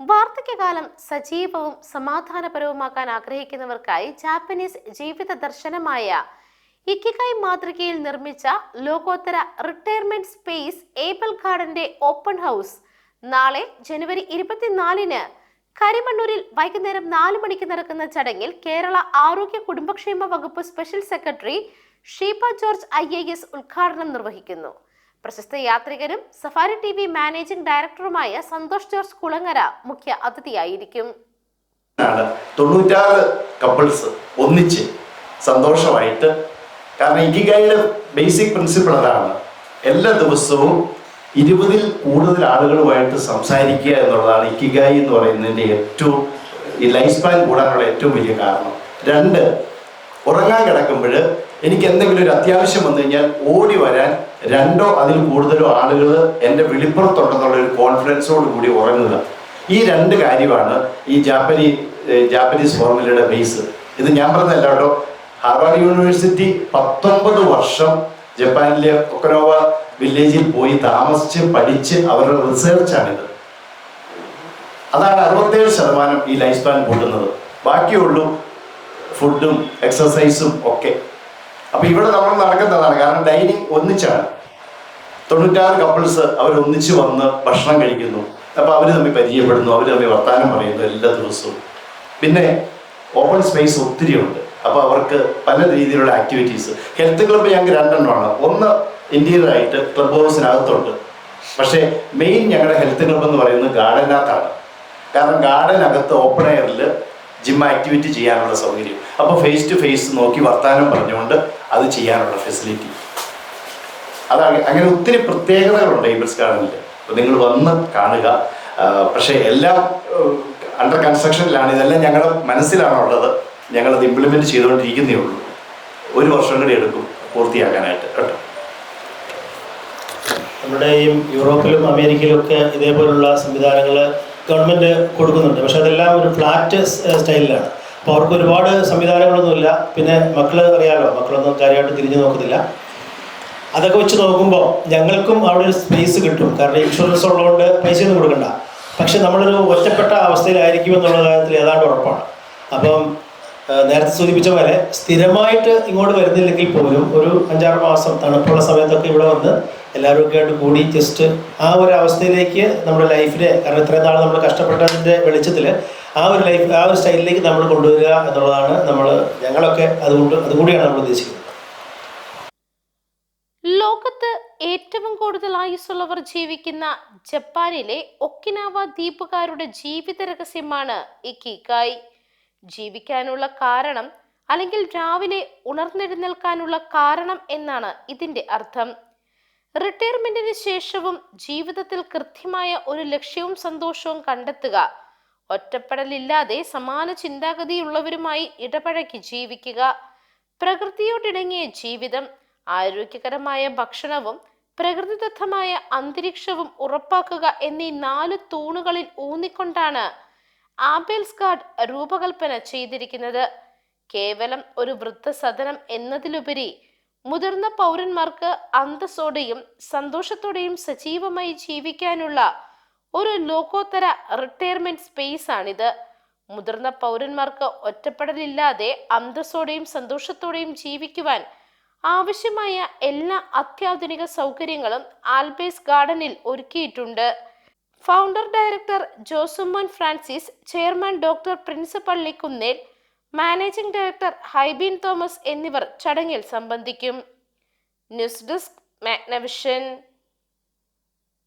വാർദ്ധക്യകാലം സജീവവും സമാധാനപരവുമാക്കാൻ ആഗ്രഹിക്കുന്നവർക്കായി ജാപ്പനീസ് ജീവിത ദർശനമായ ഇക്കിക്കൈ മാതൃകയിൽ നിർമ്മിച്ച ലോകോത്തര റിട്ടയർമെന്റ് സ്പേസ് ഏബൽ ഗാർഡന്റെ ഓപ്പൺ ഹൗസ് നാളെ ജനുവരി ഇരുപത്തിനാലിന് കരിമണ്ണൂരിൽ വൈകുന്നേരം നാല് മണിക്ക് നടക്കുന്ന ചടങ്ങിൽ കേരള ആരോഗ്യ കുടുംബക്ഷേമ വകുപ്പ് special secretary Sheeba George I ഉദ്ഘാടനം നിർവഹിക്കുന്നു. പ്രശസ്ത യാത്രികരും സഫാരി ടി വി മാനേജിംഗ് ഡയറക്ടറുമായ സന്തോഷ് ജോർജ് കുളങ്ങര മുഖ്യ അതിഥിയായിരിക്കും. തൊണ്ണൂറ്റാറ് കപ്പിൾസ് ഒന്നിച്ച് സന്തോഷമായിട്ട്. കാരണം ഇക്കിഗായുടെ ബേസിക് പ്രിൻസിപ്പിൾ അതാണ്. എല്ലാ ദിവസവും ഇരുപതിൽ കൂടുതൽ ആളുകളുമായിട്ട് സംസാരിക്കുക എന്നുള്ളതാണ് ഇക്കിഗായി എന്ന് പറയുന്നതിന്റെ ഏറ്റവും ഈ ലൈഫ് സ്പാൻ കൂടാനുള്ള ഏറ്റവും വലിയ കാരണം. രണ്ട് ഉറങ്ങാൻ കിടക്കുമ്പോൾ എനിക്ക് എന്തെങ്കിലും ഒരു അത്യാവശ്യം വന്നു കഴിഞ്ഞാൽ ഓടി വരാൻ രണ്ടോ അതിൽ കൂടുതലോ ആളുകൾ എന്റെ വെളിപ്പുറത്തുണ്ടെന്നുള്ള ഒരു കോൺഫിഡൻസോട് കൂടി ഉറങ്ങുക. ഈ രണ്ട് കാര്യമാണ് ഈ ജാപ്പനി ജാപ്പനീസ് ഫോർമുലയുടെ ബേസ്. ഇത് ഞാൻ പറഞ്ഞതല്ല കേട്ടോ. ഹാർവാർഡ് യൂണിവേഴ്സിറ്റി പത്തൊമ്പത് വർഷം ജപ്പാനിലെ ഒക്കനോവ വില്ലേജിൽ പോയി താമസിച്ച് പഠിച്ച് അവരുടെ റിസർച്ചാണിത്. അതാണ് അറുപത്തേഴ് ശതമാനം ഈ ലൈഫ് സ്പാൻ കൂട്ടുന്നത്. ബാക്കിയുള്ളൂ ഫുഡും എക്സസൈസും ഒക്കെ. അപ്പൊ ഇവിടെ നമ്മൾ നടക്കുന്നതാണ്. കാരണം ഡൈനിങ് ഒന്നിച്ചാണ്. തൊണ്ണൂറ്റാറ് കപ്പിൾസ് അവർ ഒന്നിച്ച് വന്ന് ഭക്ഷണം കഴിക്കുന്നു. അപ്പോൾ അവർ തമ്മിൽ പരിചയപ്പെടുന്നു അവർ തമ്മിൽ വർത്തമാനം പറയുന്നു എല്ലാ ദിവസവും. പിന്നെ ഓപ്പൺ സ്പേസ് ഒത്തിരി ഉണ്ട്. അപ്പോൾ അവർക്ക് പല രീതിയിലുള്ള ആക്ടിവിറ്റീസ് ഹെൽത്ത് ക്ലബ്ബ് ഞങ്ങൾക്ക് രണ്ടെണ്ണമാണ്. ഒന്ന് ഇന്റീരിയറായിട്ട് ക്ലബ് ഹൗസിനകത്തുണ്ട് പക്ഷേ മെയിൻ ഞങ്ങളുടെ ഹെൽത്ത് ക്ലബ്ബ് എന്ന് പറയുന്നത് ഗാർഡനകത്താണ് കാരണം ഗാർഡനകത്ത് ഓപ്പൺ എയറിൽ ജിം ആക്ടിവിറ്റി ചെയ്യാനുള്ള സൗകര്യം. അപ്പോൾ ഫേസ് ടു ഫേസ് നോക്കി വർത്തമാനം പറഞ്ഞുകൊണ്ട് അത് ചെയ്യാനുള്ള ഫെസിലിറ്റി അതാണ് അങ്ങനെ ഒത്തിരി പ്രത്യേകതകളുണ്ട് ഈബിൾസ് ഗാർഡനിൽ അപ്പോൾ നിങ്ങൾ വന്ന് കാണുക. പക്ഷേ എല്ലാം അണ്ടർ കൺസ്ട്രക്ഷനിലാണ് ഇതെല്ലാം ഞങ്ങളുടെ മനസ്സിലാണുള്ളത്. ഞങ്ങളത് ഇംപ്ലിമെന്റ് ചെയ്തുകൊണ്ടിരിക്കുന്നേ ഉള്ളൂ. ഒരു വർഷം കൂടി എടുക്കും പൂർത്തിയാക്കാനായിട്ട്. കേട്ടോ. നമ്മുടെ ഈ യൂറോപ്പിലും അമേരിക്കയിലും ഒക്കെ ഇതേപോലുള്ള സംവിധാനങ്ങൾ ഗവൺമെന്റ് കൊടുക്കുന്നുണ്ട്. പക്ഷെ അതെല്ലാം ഒരു ഫ്ലാറ്റ് സ്റ്റൈലിലാണ് അപ്പോൾ അവർക്ക് ഒരുപാട് സംവിധാനങ്ങളൊന്നുമില്ല. പിന്നെ മക്കൾ അറിയാലോ മക്കളൊന്നും കാര്യമായിട്ട് തിരിഞ്ഞു നോക്കുന്നില്ല. അതൊക്കെ വെച്ച് നോക്കുമ്പോൾ ഞങ്ങൾക്കും അവിടെ ഒരു സ്പേസ് കിട്ടും. കാരണം ഇൻഷുറൻസ് ഉള്ളതുകൊണ്ട് പൈസയൊന്നും കൊടുക്കണ്ട. പക്ഷെ നമ്മളൊരു ഒറ്റപ്പെട്ട അവസ്ഥയിലായിരിക്കും എന്നുള്ള കാര്യത്തിൽ ഏതാണ്ട് ഉറപ്പാണ്. അപ്പം നേരത്തെ സൂചിപ്പിച്ച പോലെ സ്ഥിരമായിട്ട് ഇങ്ങോട്ട് വരുന്നില്ലെങ്കിൽ പോലും ഒരു അഞ്ചാറ് മാസം തണുപ്പുള്ള സമയത്തൊക്കെ ഇവിടെ വന്ന് എല്ലാവരും ഒക്കെ ആയിട്ട് കൂടി ജസ്റ്റ് ആ ഒരു അവസ്ഥയിലേക്ക് നമ്മുടെ ലൈഫിനെ കാരണം ഇത്രയും നാൾ നമ്മൾ കഷ്ടപ്പെട്ടതിന്റെ വെളിച്ചത്തിൽ ആ ഒരു ലൈഫ് ആ ഒരു സ്റ്റൈലിലേക്ക് നമ്മൾ കൊണ്ടുവരിക എന്നുള്ളതാണ് നമ്മൾ ഞങ്ങളൊക്കെ അതുകൊണ്ട് അതുകൂടിയാണ് നമ്മൾ ഉദ്ദേശിക്കുന്നത്. ലോകത്ത് ഏറ്റവും കൂടുതൽ ആയുസ്സുള്ളവർ ജീവിക്കുന്ന ജപ്പാനിലെ ഒക്കിനാവ ദ്വീപുകാരുടെ ജീവിത രഹസ്യമാണ് ഇക്കിഗായ് ജീവിക്കാനുള്ള കാരണം അല്ലെങ്കിൽ രാവിലെ ഉണർന്നെഴുന്നേൽക്കാനുള്ള കാരണം എന്നാണ് ഇതിന്റെ അർത്ഥം. റിട്ടയർമെന്റിന് ശേഷവും ജീവിതത്തിൽ കൃത്യമായ ഒരു ലക്ഷ്യവും സന്തോഷവും കണ്ടെത്തുക ഒറ്റപ്പെടലില്ലാതെ സമാന ചിന്താഗതിയുള്ളവരുമായി ഇടപഴകി ജീവിക്കുക പ്രകൃതിയോടിണങ്ങിയ ജീവിതം ആരോഗ്യകരമായ ഭക്ഷണവും പ്രകൃതിദത്തമായ അന്തരീക്ഷവും ഉറപ്പാക്കുക എന്നീ നാല് തൂണുകളിൽ ഊന്നിക്കൊണ്ടാണ് ആബേൽസ് ഗാർഡ് രൂപകൽപ്പന ചെയ്തിരിക്കുന്നത് കേവലം ഒരു വൃദ്ധസദനം എന്നതിലുപരി മുതിർന്ന പൗരന്മാർക്ക് അന്തസ്സോടെയും സന്തോഷത്തോടെയും സജീവമായി ജീവിക്കാനുള്ള ഒരു ലോകോത്തര റിട്ടയർമെന്റ് സ്പേസ് ആണിത്. മുതിർന്ന പൗരന്മാർക്ക് ഒറ്റപ്പെടലില്ലാതെ അന്തസ്സോടെയും സന്തോഷത്തോടെയും ജീവിക്കുവാൻ ആവശ്യമായ എല്ലാ അത്യാധുനിക സൗകര്യങ്ങളും ആൽബേസ് ഗാർഡനിൽ ഒരുക്കിയിട്ടുണ്ട്. Founder director Josemon Francis chairman doctor Prince Pallikkunnel managing director Hybin Thomas എന്നിവർ ചടങ്ങിൽ സംബന്ധിക്കും. News desk Magnavision